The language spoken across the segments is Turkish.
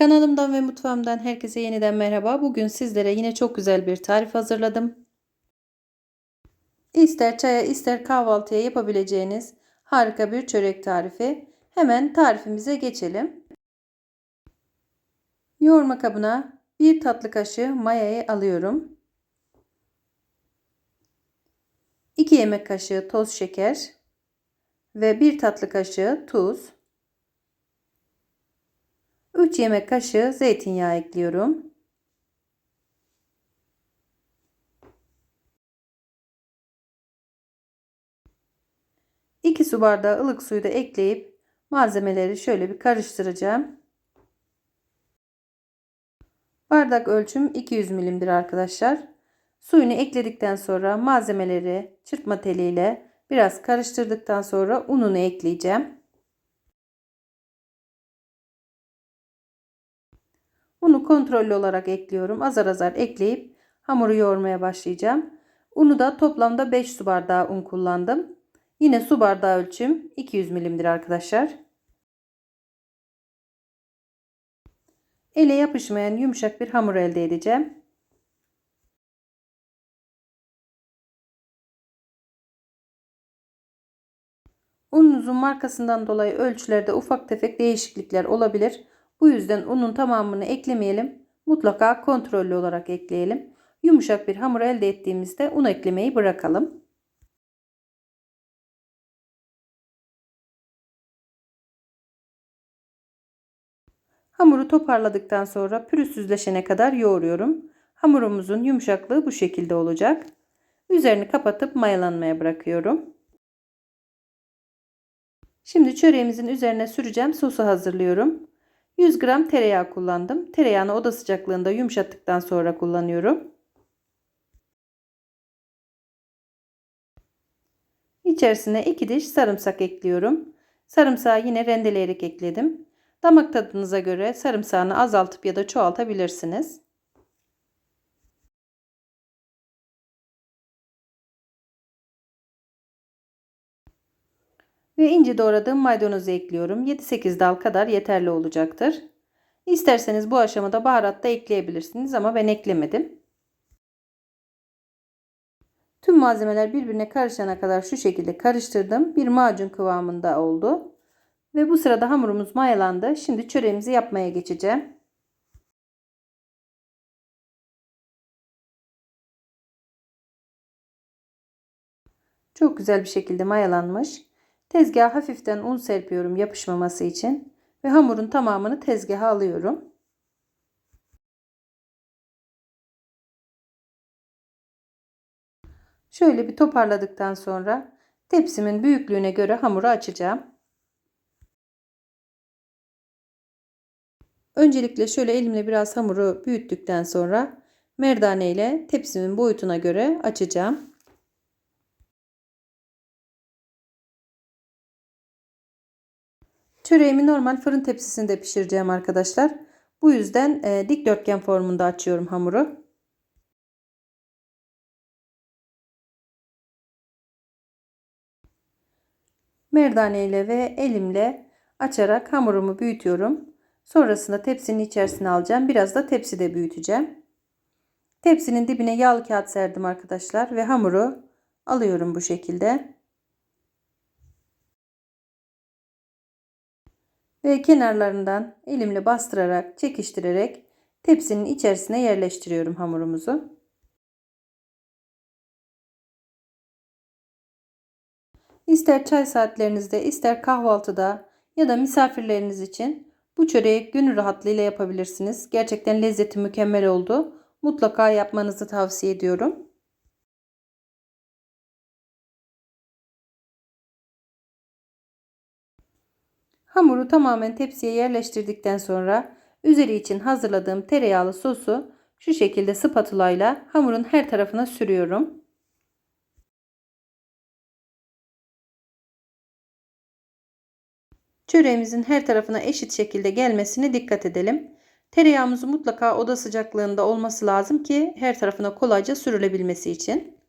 Kanalımdan ve mutfağımdan herkese yeniden merhaba. Bugün sizlere yine çok güzel bir tarif hazırladım. İster çaya ister kahvaltıya yapabileceğiniz harika bir çörek tarifi. Hemen tarifimize geçelim. Yoğurma kabına bir tatlı kaşığı mayayı alıyorum. 2 yemek kaşığı toz şeker ve 1 tatlı kaşığı tuz. 3 yemek kaşığı zeytinyağı ekliyorum. İki su bardağı ılık suyu da ekleyip malzemeleri şöyle bir karıştıracağım. Bardak ölçüm 200 milimdir arkadaşlar. Suyunu ekledikten sonra malzemeleri çırpma teliyle biraz karıştırdıktan sonra ununu ekleyeceğim. Unu kontrollü olarak ekliyorum. Azar azar ekleyip hamuru yoğurmaya başlayacağım. Unu da toplamda 5 su bardağı un kullandım. Yine su bardağı ölçüm 200 milimdir arkadaşlar. Ele yapışmayan yumuşak bir hamur elde edeceğim. Ununuzun markasından dolayı ölçülerde ufak tefek değişiklikler olabilir. Bu yüzden unun tamamını eklemeyelim. Mutlaka kontrollü olarak ekleyelim. Yumuşak bir hamur elde ettiğimizde un eklemeyi bırakalım. Hamuru toparladıktan sonra pürüzsüzleşene kadar yoğuruyorum. Hamurumuzun yumuşaklığı bu şekilde olacak. Üzerini kapatıp mayalanmaya bırakıyorum. Şimdi çöreğimizin üzerine süreceğim sosu hazırlıyorum. 100 gram tereyağı kullandım. Tereyağını oda sıcaklığında yumuşattıktan sonra kullanıyorum. İçerisine 2 diş sarımsak ekliyorum. Sarımsağı yine rendeleyerek ekledim. Damak tadınıza göre sarımsağını azaltıp ya da çoğaltabilirsiniz. Ve ince doğradığım maydanozu ekliyorum. 7-8 dal kadar yeterli olacaktır. İsterseniz bu aşamada baharat da ekleyebilirsiniz ama ben eklemedim. Tüm malzemeler birbirine karışana kadar şu şekilde karıştırdım. Bir macun kıvamında oldu. Ve bu sırada hamurumuz mayalandı. Şimdi çöreğimizi yapmaya geçeceğim. Çok güzel bir şekilde mayalanmış. Tezgaha hafiften un serpiyorum yapışmaması için ve hamurun tamamını tezgaha alıyorum. Şöyle bir toparladıktan sonra tepsimin büyüklüğüne göre hamuru açacağım. Öncelikle şöyle elimle biraz hamuru büyüttükten sonra merdane ile tepsimin boyutuna göre açacağım. Çöreğimi normal fırın tepsisinde pişireceğim arkadaşlar. Bu yüzden e, dikdörtgen formunda açıyorum hamuru. Merdane ile ve elimle açarak hamurumu büyütüyorum. Sonrasında tepsinin içerisine alacağım. Biraz da tepside büyüteceğim. Tepsinin dibine yağlı kağıt serdim arkadaşlar ve hamuru alıyorum bu şekilde. Ve kenarlarından elimle bastırarak çekiştirerek tepsinin içerisine yerleştiriyorum hamurumuzu. İster çay saatlerinizde ister kahvaltıda ya da misafirleriniz için bu çöreği gönül rahatlığıyla yapabilirsiniz. Gerçekten lezzeti mükemmel oldu. Mutlaka yapmanızı tavsiye ediyorum. Hamuru tamamen tepsiye yerleştirdikten sonra üzeri için hazırladığım tereyağlı sosu şu şekilde spatula ile hamurun her tarafına sürüyorum. Çöreğimizin her tarafına eşit şekilde gelmesine dikkat edelim. Tereyağımız mutlaka oda sıcaklığında olması lazım ki her tarafına kolayca sürülebilmesi için.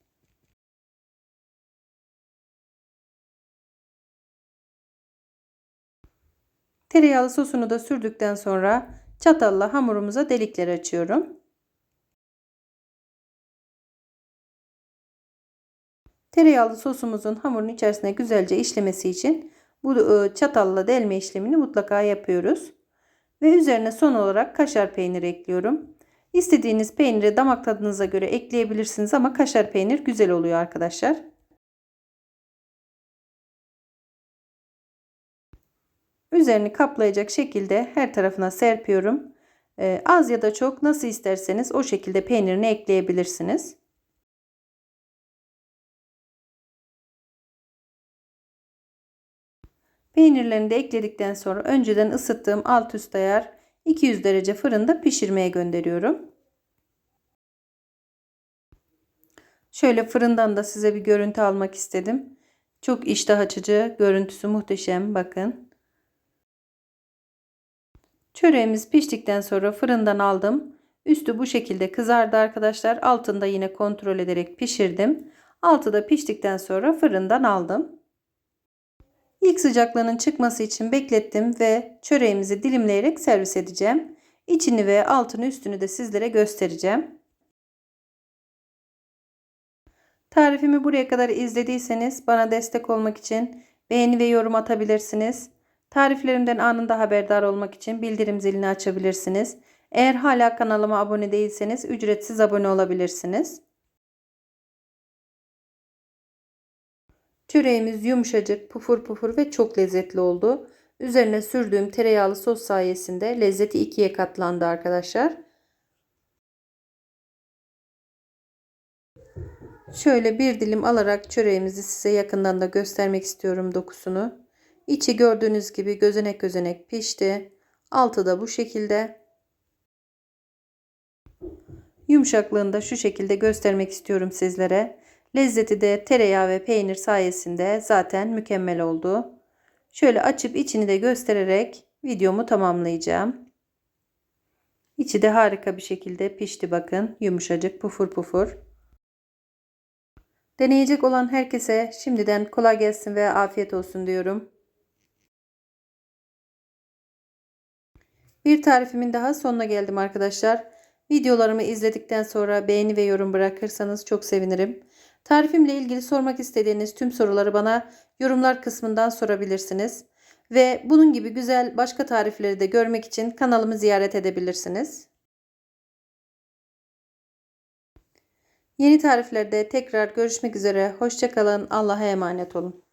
Tereyağlı sosunu da sürdükten sonra Çatalla hamurumuza delikler açıyorum. Tereyağlı sosumuzun hamurun içerisine güzelce işlemesi için bu e, çatalla delme işlemini mutlaka yapıyoruz. Ve üzerine son olarak kaşar peyniri ekliyorum. İstediğiniz peyniri damak tadınıza göre ekleyebilirsiniz ama kaşar peynir güzel oluyor arkadaşlar. Üzerini kaplayacak şekilde her tarafına serpiyorum. Ee, az ya da çok nasıl isterseniz o şekilde peynirini ekleyebilirsiniz. Peynirlerini de ekledikten sonra önceden ısıttığım alt üst ayar 200 derece fırında pişirmeye gönderiyorum. Şöyle fırından da size bir görüntü almak istedim. Çok iştah açıcı, görüntüsü muhteşem. Bakın. Çöreğimiz piştikten sonra fırından aldım. Üstü bu şekilde kızardı arkadaşlar. Altında yine kontrol ederek pişirdim. Altı da piştikten sonra fırından aldım. İlk sıcaklığının çıkması için beklettim ve çöreğimizi dilimleyerek servis edeceğim. İçini ve altını üstünü de sizlere göstereceğim. Tarifimi buraya kadar izlediyseniz bana destek olmak için beğeni ve yorum atabilirsiniz. Tariflerimden anında haberdar olmak için bildirim zilini açabilirsiniz. Eğer hala kanalıma abone değilseniz ücretsiz abone olabilirsiniz. Çöreğimiz yumuşacık, pufur pufur ve çok lezzetli oldu. Üzerine sürdüğüm tereyağlı sos sayesinde lezzeti ikiye katlandı arkadaşlar. Şöyle bir dilim alarak çöreğimizi size yakından da göstermek istiyorum dokusunu. İçi gördüğünüz gibi gözenek gözenek pişti. Altı da bu şekilde. Yumuşaklığını da şu şekilde göstermek istiyorum sizlere. Lezzeti de tereyağı ve peynir sayesinde zaten mükemmel oldu. Şöyle açıp içini de göstererek videomu tamamlayacağım. İçi de harika bir şekilde pişti bakın. Yumuşacık pufur pufur. Deneyecek olan herkese şimdiden kolay gelsin ve afiyet olsun diyorum. Bir tarifimin daha sonuna geldim arkadaşlar. Videolarımı izledikten sonra beğeni ve yorum bırakırsanız çok sevinirim. Tarifimle ilgili sormak istediğiniz tüm soruları bana yorumlar kısmından sorabilirsiniz. Ve bunun gibi güzel başka tarifleri de görmek için kanalımı ziyaret edebilirsiniz. Yeni tariflerde tekrar görüşmek üzere. Hoşçakalın. Allah'a emanet olun.